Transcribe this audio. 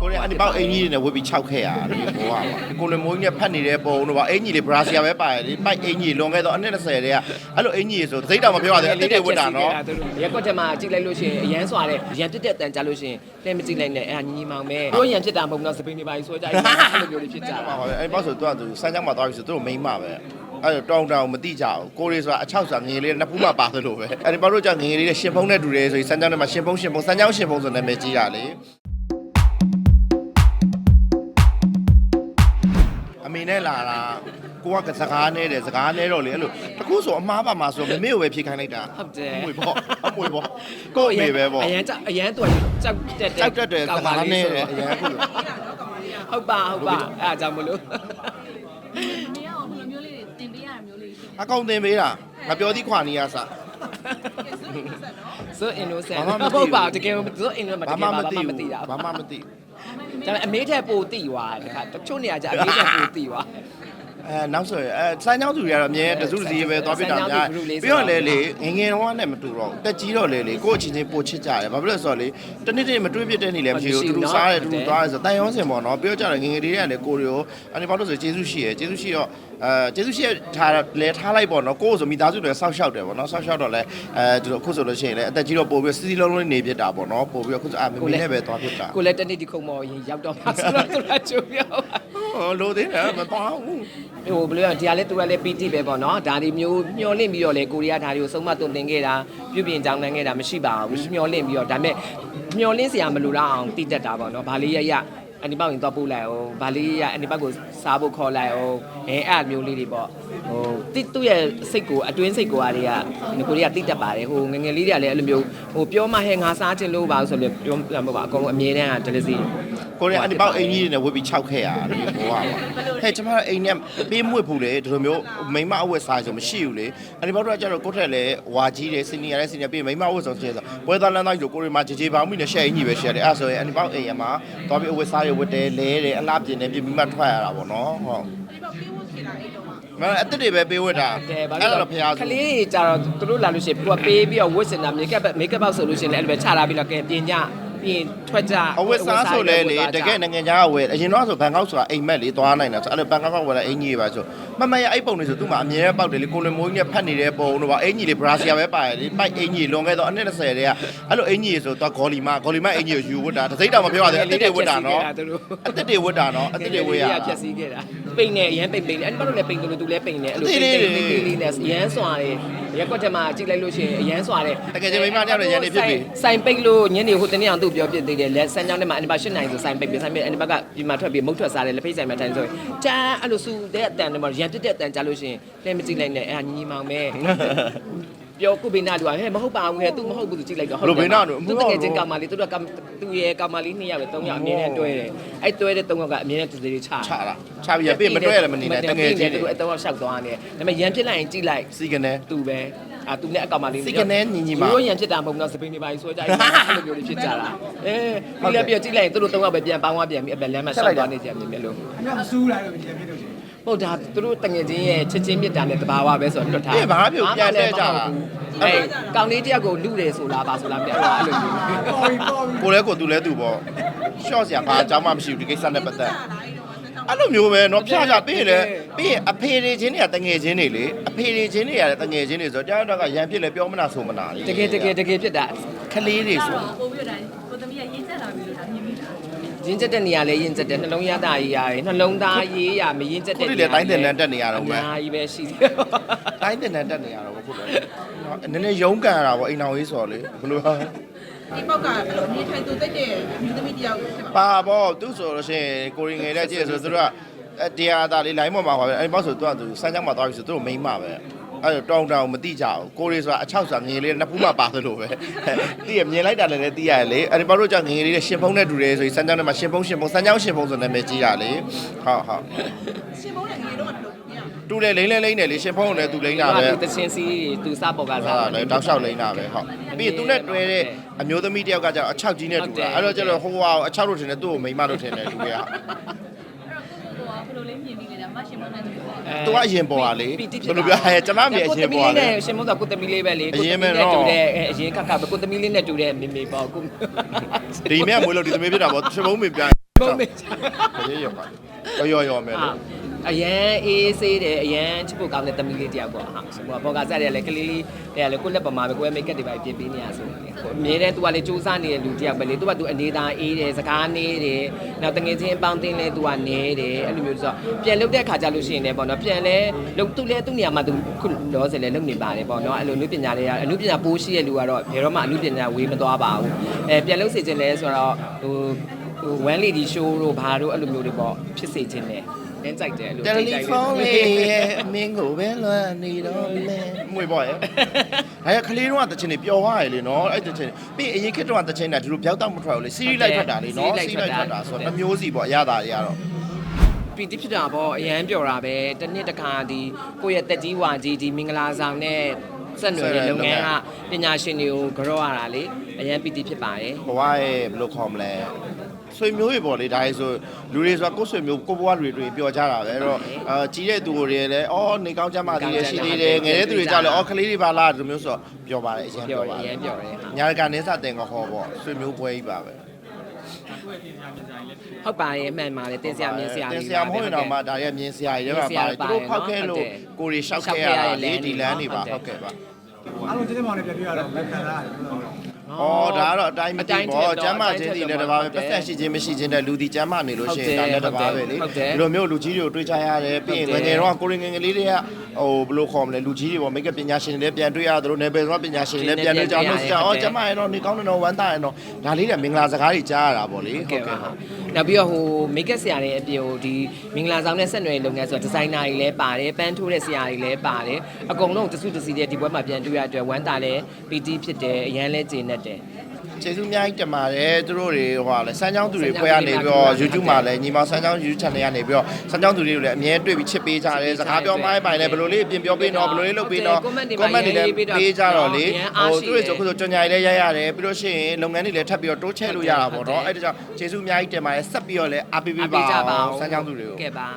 ကိုရီးယားအနေပေါက်အင်ကြီးတွေနဲ့ဝတ်ပြီးခြောက်ခဲ့ရတယ်ဒီဘောကပါကိုလမိုးကြီးနဲ့ဖတ်နေတဲ့ပုံတော့ပါအင်ကြီးလေးဘရာဇီယာပဲပါတယ်လေပိုက်အင်ကြီးလွန်ခဲ့တော့အနှစ်20တည်းကအဲ့လိုအင်ကြီးဆိုသိတော့မပြောရသေးဘူးအစ်တွေဝတ်တာနော်ရက်ကွက်ထဲမှာကြည့်လိုက်လို့ရှိရင်အရန်စွာတဲ့ရန်တက်တက်တန်ကြလို့ရှိရင်လှည့်မကြည့်လိုက်နဲ့အဲ့ဒါညီညီမောင်ပဲတို့ရန်ဖြစ်တာမဟုတ်ဘူးနော်စပိန်တွေပါကြီးဆွဲကြရင်အဲ့လိုမျိုးတွေဖြစ်ကြပါတာပါပဲအဲ့ဘောက်ဆိုတော့သူစမ်းချောင်းမှာသွားပြီဆိုသူတို့မိန်းမပဲအဲ့တော့တောင်းတောင်းမတိကြဘူးကိုရီဆိုတာအချောက်စာငယ်လေးနှစ်ဖူးမှပါသလိုပဲအဲ့ဒီဘောက်တို့ကြောင့်ငယ်လေးနဲ့ရှင်ဖုံးနဲ့တူတယ်ဆိုရင်စမ်းချောင်းထဲမှာရှင်ဖုံးရှင်ဖုံးစမ်းချောင်းရှင်ဖုံးဆိုနာမည်ကြီးတာလေ မေနဲ့လာတာကိုကစကားနဲ့တယ်စကားနဲ့တော့လေအဲ့လိုတခုဆိုအမားပါမှာဆိုမမေကိုပဲဖြေခိုင်းလိုက်တာဟုတ်တယ်အမွေပေါ့အမွေပေါ့ကို့အမေပဲပေါ့အရန်ကြောက်အရန်တော့ကြောက်တက်တက်ကြောက်တတ်တယ်စကားနဲ့တယ်အရင်ကဟုတ်ပါဟုတ်ပါအဲ့ဒါကြောင့်မလို့နေရအောင်ဘယ်လိုမျိုးလေးတွေတင်ပေးရတာမျိုးလေးရှိအကောင်တင်ပေးတာငါပြောသီးခွာနီးရစဆို innocent ဘာမှမသိဘူးဟုတ်ပါတကယ်ဆို innocent မတကယ်ဘာမှမသိတာဘာမှမသိ ဒါပေမဲ့အမေထက်ပိုတိသွားတယ်ခါတချို့နေရာကျအမေထက်ပိုတိသွားအဲနောက်ဆိုရင်အဲစမ်းချောင်းသူတွေကတော့အမြဲတစုတစည်းပဲသွားပြတာများပြီးတော့လေလေငငယ်တော့နဲ့မတူတော့တက်ကြီးတော့လေလေကိုယ့်အချင်းချင်းပိုချစ်ကြတယ်ဘာဖြစ်လို့ဆိုတော့လေတနေ့တနေ့မတွေးပြတဲ့နေလည်းမရှိဘူးသူတို့စားတယ်သူတို့သွားတယ်ဆိုတန်ရောစင်ပေါ့နော်ပြီးတော့ကြတော့ငငယ်တွေကလည်းကိုရီရောအနေပါလို့ဆိုကျေးဇူးရှိရယ်ကျေးဇူးရှိတော့ အဲကျေးဇူးရှိထားလဲထားလိုက်ပေါ့နော်ကိုယ်ဆိုမိသားစုတွေဆောက်ရှောက်တယ်ပေါ့နော်ဆောက်ရှောက်တော့လဲအဲသူတို့အခုဆိုလို့ရှိရင်လည်းအသက်ကြီးတော့ပို့ပြီးစီစီလုံးလုံးနေပြတာပေါ့နော်ပို့ပြီးအခုဆိုအမမီနဲ့ပဲသွားပြတာကိုလည်းတနေ့ဒီခုံမော်ရင်ရောက်တော့မှဆိုတော့သူကချိုးပြောပါဟောလို့သေးတယ်မသွားဘူးဟိုဘယ်လိုလဲဒီကလည်းသူကလည်း PT ပဲပေါ့နော်ဒါဒီမျိုးမျောလင့်ပြီးတော့လေကိုရီးယားဒါတွေကိုဆုံးမသွန်သင်ခဲ့တာပြုပြင်ကြောင်းနိုင်ခဲ့တာမရှိပါဘူးမျောလင့်ပြီးတော့ဒါပေမဲ့မျောလင့်စရာမလိုတော့အောင်တည်တတ်တာပေါ့နော်ဘာလေးရရ အနိပောက်ရင်တော့ပို့လိုက်အောင်ဗာလေးရအနိပောက်ကိုစားဖို့ခေါ်လိုက်အောင်အဲအဲ့အမျိုးလေးတွေပေါ့ဟိုတိသူ့ရဲ့စိတ်ကိုအတွင်းစိတ်ကိုအားတွေကကိုရီးယားတိတတ်ပါတယ်ဟိုငငယ်လေးတွေကလည်းအဲ့လိုမျိုးဟိုပြောမှဟဲငါစားခြင်းလို့ပါဆိုလို့ပြောပြမှာပါအကုန်လုံးအမြဲတမ်းကဒလစီ ကိုရီးယားအနေပေါက်အင်ကြီးတွေနဲ့ဝတ်ပြီးခြောက်ခဲ့ရတယ်ဒီဘောကပါဟဲ့ကျွန်မတို့အိမ်နဲ့ပေးမွေ့ဘူးလေဒီလိုမျိုးမိမအဝတ်စားဆိုမရှိဘူးလေအနေပေါက်တော့ကျတော့ကိုယ့်ထက်လည်းဝါကြီးတယ်စနီယာလည်းစနီယာပြီးမိမအဝတ်ဆောင်ဆိုဆိုပွဲသားလမ်းသားကြီးဆိုကိုရီးမာဂျေဂျေပေါင်းမိနဲ့ရှက်အင်ကြီးပဲရှက်တယ်အဲ့ဆိုရင်အနေပေါက်အိမ်ရမှာသွားပြီးအဝတ်စားရဝတ်တယ်လဲတယ်အလားပြင်းတယ်ပြီးမိမထွက်ရတာပေါ့နော်ဟုတ်မအစ်စ်တွေပဲပေးဝတ်တာတယ်ဘာအဲ့လို့တော့ဖျားကလေးတွေကြတော့သူတို့လာလို့ရှိရင်သူကပေးပြီးတော့ဝတ်စင်တာမိတ်ကပ်မိတ်ကပ်ပေါက်ဆိုလို့ရှိရင်လည်းအဲ့လိုပဲခြာလာပြီးတော့ကဲပြင်ကြ ပြင်ထွက်ကြအဝတ်စားဆိုလဲလေတကယ်နိုင်ငံခြားကဝယ်အရင်တော့ဆိုဘန်ကောက်ဆိုတာအိမ်မက်လေးသွားနိုင်တာဆိုအဲ့လိုဘန်ကောက်ကဝယ်လာအင်ကြီးပဲဆိုမမရအဲ့ပုံလေးဆိုသူ့မှာအမြဲပေါက်တယ်လေကိုလမိုးကြီးနဲ့ဖတ်နေတဲ့ပုံတော့ပါအင်ကြီးလေးဘရာဇီယာပဲပါတယ်လေပိုက်အင်ကြီးလွန်ခဲ့တော့အနှစ်20တည်းကအဲ့လိုအင်ကြီးဆိုတော့ဂေါ်လီမဂေါ်လီမအင်ကြီးကိုယူဝတ်တာတစ်စိမ့်တောင်မပြောရသေးဘူးအစ်စ်တွေဝတ်တာနော်အစ်စ်တွေဝတ်တာနော်အစ်စ်တွေဝတ်ရဖြက်စီးခဲ့တာပိန်နဲ့အရန်ပိန်ပိန်နဲ့အဲ့ဒီဘက်တို့လည်းပိန်တယ်လို့သူလည်းပိန်တယ်အဲ့လိုပိန်ပိန်ပိန်ပိန်လေးနဲ့အရန်စွာတယ်ရက်ကွက်ထဲမှာကြည့်လိုက်လို့ရှိရင်အရန်စွာတယ်တကယ်ချင်းမိမတယောက်နဲ့ရန်နေဖြစ်ပြီဆိုင်ပိတ်လို့ညနေဟိုတနေ့အောင်သူ့ပြောပြသေးတယ်လက်ဆန်းကြောင်းထဲမှာအန်ဒီပါ၈နိုင်ဆိုဆိုင်ပိတ်ပြီးဆိုင်ပိတ်အန်ဒီပါကဒီမှာထွက်ပြီးမုတ်ထွက်စားတယ်လက်ဖိတ်ဆိုင်မှာထိုင်ဆိုရင်တန်းအဲ့လိုစူတဲ့အတန်တွေမှာရန်တက်တဲ့အတန်ကြားလို့ရှိရင်လှည့်မကြည့်လိုက်နဲ့အဲ့ဒါညီညီမောင်ပဲပြောကုဘေနာတူကဟဲ့မဟုတ်ပါဘူးဟဲ့ तू မဟုတ်ဘူး तू ကြည့်လိုက်တော့သူတကယ်ချင်းကောင်မလေးသူတို့ကသူရဲ့ကောင်မလေးနှစ်ယောက်လေ၃ယောက်အမြဲတမ်းတွဲတယ်အဲ့တွဲတဲ့၃ယောက်ကအမြဲတမ်းသူတွေချချတာချပြီးရပြင်မတွေ့ရလည်းမနေနဲ့တကယ်ချင်းသူအဲ့၃ယောက်ရှောက်သွားနေတယ်ဒါပေမဲ့ရန်ဖြစ်လိုက်ရင်ကြည့်လိုက်စီကနေသူပဲ အာသူနဲ့အကောင်မလေးစိတ်ကနေညီညီမရိုးရန်ဖြစ်တာမဟုတ်ဘူးနော်စပိန်တွေပါဆွဲကြတယ်အဲ့လိုမျိုးတွေဖြစ်ကြတာအဲပြီးလည်းပြီးကြည့်လိုက်ရင်သူတို့၃ယောက်ပဲပြန်ပေါင်းသွားပြန်ပြီးအပလမ်းမှာရှောက်သွားနေကြမြင်မြင်လို့အမေစူးလာလို့ပြန်ဖြစ်လို့ရှိရင်ဟုတ်ဒါသူတို့တငယ်ချင်းရဲ့ချစ်ချင်းမြတ်တာနဲ့တဘာဝပဲဆိုတော့လွတ်ထားအေးဘာမှပြုတ်ပြန်တဲ့ကြတာအေးကောင်လေးတယောက်ကိုလူတယ်ဆိုလားပါဆိုလားမပြောအဲ့လိုမျိုးပေါ်ပြီပေါ်ပြီကိုလည်းကိုသူလည်းသူပေါ့ရှော့စရာဘာအကြောင်းမှမရှိဘူးဒီကိစ္စနဲ့ပတ်သက် အဲ့လိုမျိုးပဲเนาะဖျားကြပြီးရင်လည်းပြီးရင်အဖေတွေချင်းတွေကတငယ်ချင်းတွေလေအဖေတွေချင်းတွေကလည်းတငယ်ချင်းတွေဆိုတော့ကြားတော့ကရန်ဖြစ်လဲပြောမနာဆိုမနာလေ တကယ်တကယ်တကယ်ဖြစ်တာ ခလေးတွေဆို ပို့ပြီးတော့ကိုသမီးကရင်းချက်လာပြီလို့ဒါမြင်မိတာ ရင်းချက်တဲ့နေရာလဲရင်းချက်တဲ့နှလုံးရသားရေးရတယ်နှလုံးသားရေးရမရင်းချက် ခု တဲ့ တွေလည်းတိုင်းတင်တန်းတက်နေရတော့ အ မယ် များကြီးပဲရှိတယ် တိုင်းတင်တန်းတက်နေရတော့ခုလည်းနော်နည်းနည်းရုန်းကန်ရတာပေါ့အိမ်တော်ရေးဆိုတော့လေဘယ်လိုဟာ ဒီပေါက်ကအဲ့လိုနေထိုင်သူတိတ်တဲ့မြို့သမီးတယောက်ဖြစ်ပါပါပေါ့သူဆိုလို့ရှိရင်ကိုရင်ငယ်တဲ့ကြည့်ဆိုသူတို့ကအဲတရားသားလေးလိုင်းပေါ်မှာပါပဲအဲ့ပေါ့ဆိုသူကသူစမ်းချောင်းမှာသွားပြီဆိုသူတို့မိန်းမပဲအဲ့တော့တောင်းတောင်းမတိကြဘူးကိုရီဆိုတာအချောက်စာငယ်လေးနှစ်ဖူးမှပါသလိုပဲတည့်ရမြင်လိုက်တာလည်းသိရတယ်လေအဲ့ဒီပေါ့တို့ကြောင့်ငယ်လေးနဲ့ရှင်ဖုံးနဲ့တူတယ်ဆိုရင်စမ်းချောင်းထဲမှာရှင်ဖုံးရှင်ဖုံးစမ်းချောင်းရှင်ဖုံးဆိုနာမည်ကြီးတာလေဟုတ်ဟုတ်ရှင်ဘုန်းနဲ့ငယ်တော့မလို့ပြရ တူတယ်လိမ့်လဲလိမ့်တယ်လေရှင်ဖုံးနဲ့သူလိမ့်တာပဲသူတချင်းစီသူစပေါ်ကစားဟာလေတောက်လျှောက်လိမ့်တာပဲဟုတ်ပြီးရင်သူနဲ့တွဲတဲ့အမျိုးသမီးတယောက်ကကျတော့အချောက်ကြီးနဲ့တူတာအဲ့တော့ကျတော့ဟိုဟာအချောက်လို့ထင်တယ်သူ့ကိုမိန်းမလို့ထင်တယ်လူတွေကအဲ့တော့ကိုကဘယ်လိုလေးမြင်မိလဲဒါမရှင်မနဲ့တူတယ်သူကအရင်ပေါ်တာလေဘယ်လိုပြောဟဲ့ကျွန်မမြေအရင်ပေါ်တာလေရှင်မုန်းကကိုတမီလေးပဲလေအရင်ပဲနော်တူတဲ့အရင်ခက်ခက်ပဲကိုတမီလေးနဲ့တူတဲ့မေမေပေါ့ကိုဒီမြတ်မွေးလို့ဒီသမီးဖြစ်တာပေါ့ရှင်ဘုံမင်းပြန်ပုံမေးချခရီးရောက်ပါလေရော်ရော်မယ်လို့ အရန်အေးဆေးတယ်အရန်ချစ်ဖို့ကောင်းတဲ့သမီးလေးတယောက်ပေါ့ဟာဆိုတော့ဘောကစားတယ်လေကလေးလေးတဲ့လေကိုလက်ပမာပဲကိုယ်မိတ်ကပ်တွေပဲပြင်ပေးနေရဆိုရင်ကိုအမြဲတမ်းသူကလေစူးစမ်းနေတဲ့လူတယောက်ပဲလေသူကသူအနေသားအေးတယ်စကားနေတယ်နောက်တငယ်ချင်းအပေါင်းတင်းလဲသူကနေတယ်အဲ့လိုမျိုးဆိုတော့ပြန်လုတ်တဲ့အခါကျလို့ရှိရင်လည်းပေါ့နော်ပြန်လဲလုတ်သူလဲသူ့နေရာမှာသူခုလောဆယ်လဲလုတ်နေပါတယ်ပေါ့နော်အဲ့လိုလူပညာတွေကအလူပညာပိုးရှိတဲ့လူကတော့ဘယ်တော့မှအလူပညာဝေးမသွားပါဘူးအဲပြန်လုတ်စေခြင်းလဲဆိုတော့ဟိုဟို one lady show တို့ဘာတို့အဲ့လိုမျိုးတွေပေါ့ဖြစ်စေခြင်းလဲ နင်းကြိုက်တယ်အဲ့လိုတယ်လီဖုန်းလေးရဲ့အမင်းကိုပဲလွှမ်းနေတော့လဲမွေပေါ့ရဲ့အဲခလေးတော့တချင်နေပျော်သွားရလေနော်အဲ့တချင်ပြီးအရင်ခေတ်တော့တချင်တာဒီလိုပြောက်တော့မထွက်ဘူးလေစီးရီးလိုက်ထွက်တာလေနော်စီးလိုက်ထွက်တာဆိုတော့နှမျိုးစီပေါ့အရသာတွေကတော့ပီတိဖြစ်တာပေါ့အရန်ပြော်တာပဲတစ်နှစ်တစ်ခါဒီကိုယ့်ရဲ့တက်ကြီးဝါကြီးဒီမင်္ဂလာဆောင်နဲ့ ဆက်နွယ်တဲ့လုပ်ငန်းကပညာရှင်တွေကိုကြောရတာလေအရန်ပီတိဖြစ်ပါတယ်ဘဝရဲ့ဘယ်လိုခေါ်မလဲဆွေမျိုးတွေပေါ့လေဒါဆိုလူတွေဆိုတာကိုယ်ဆွေမျိုးကိုဘဝတွေတွေပျော်ကြတာပဲအဲ့တော့အာကြီးတဲ့သူတွေလည်းအော်နေကောင်းကြမှာတည်ရရှိသေးတယ်ငယ်တဲ့သူတွေကြလည်းအော်ကလေးတွေပါလားဒီလိုမျိုးဆိုတော့ပျော်ပါတယ်အရင်ပြောပျော်တယ်ပါအတရယ်န်ပြော်တယ်ဟာညာကနေစတင်ကဟောပေါ့ဆွေမျိုးပွဲကြီးပါပဲ ဟုတ်ပါတယ်အမှန်ပါတယ်တင်စရာမြင်စရာတင်ဆရာမဟုတ်ရင်တော့မှဒါရဲ့မြင်ဆရာကြီးတွေပါပါတယ်သူတို့ဖောက်ခဲလို့ကိုရီရှောက်ခဲရတာလေဒီလမ်းတွေပါဟုတ်ကဲ့ပါအားလုံးကျင်းမောင်နဲ့ပြပြရတော့လက်ခံလာတယ်။အော်ဒါကတော့အတိုင်းမသိဘောကျမ်းမာခြင်းဒီလည်းတစ်ပါးပဲပတ်သက်ရှိခြင်းမရှိခြင်းတဲ့လူဒီကျမ်းမာနေလို့ရှိရင်ဒါလည်းတစ်ပါးပဲလေဒီလိုမျိုးလူကြီးတွေကိုတွေးချရတယ်ပြီးရင်ငယ်ငယ်တော့ကိုရင်းငယ်ငယ်လေးတွေက ဟိုဘယ်လိုခေါ်မလဲလူကြီးတွေပေါ့မိတ်ကပညာရှင်တွေလည်းပြန်တွေ့ရသလိုနယ်ပယ်တော့ပညာရှင်တွေလည်းပြန်တွေ့ကြအောင်လို့ဆိုတော့အော်ကျမ်းမာရတော့နေကောင်းတယ်တော့ဝမ်းသာရတော့ဒါလေးတွေမင်္ဂလာစကားတွေကြားရတာပေါ့လေဟုတ်ကဲ့ပါနောက်ပြီးတော့ဟိုမိတ်ကပ်ဆရာတွေအပြင်ဟိုဒီမင်္ဂလာဆောင်နဲ့ဆက်နွယ်လုပ်ငန်းဆိုတော့ဒီဇိုင်နာတွေလည်းပါတယ်ပန်းထိုးတဲ့ဆရာတွေလည်းပါတယ်အကုန်လုံးတစုတစည်းတဲ့ဒီဘွဲမှာပြန်တွေ့ရတဲ့အတွက်ဝမ်းသာလဲပီတိဖြစ်တယ်အရန်လဲကျေနပ်တယ် ကျေးဇူးအများကြီးတင်ပါတယ်သူတို့တွေဟိုဟာလဲစမ်းချောင်းသူတွေဖွဲ့ရနေပြီးတော့ YouTube မှာလည်းညီမစမ်းချောင်း YouTube channel ကနေပြီးတော့စမ်းချောင်းသူတွေကိုလည်းအမြဲတွေ့ပြီးချစ်ပေးကြတယ်စကားပြောမိုင်းပိုင်လည်းဘယ်လိုလေးပြင်ပြောပေးတော့ဘယ်လိုလေးလုပ်ပေးတော့ comment တွေလည်းပေးကြတော့လေဟိုသူတွေဆိုခုဆိုကြော်ညာတွေလည်းရရတယ်ပြီးလို့ရှိရင်လုပ်ငန်းတွေလည်းထပ်ပြီးတော့တိုးချဲ့လို့ရတာပေါ့နော်အဲ့ဒါကြောင့်ကျေးဇူးအများကြီးတင်ပါတယ်ဆက်ပြီးတော့လည်းအားပေးပေးပါအားပေးကြပါအောင်ဦးစမ်းချောင်းသူတွေကိုကဲပါ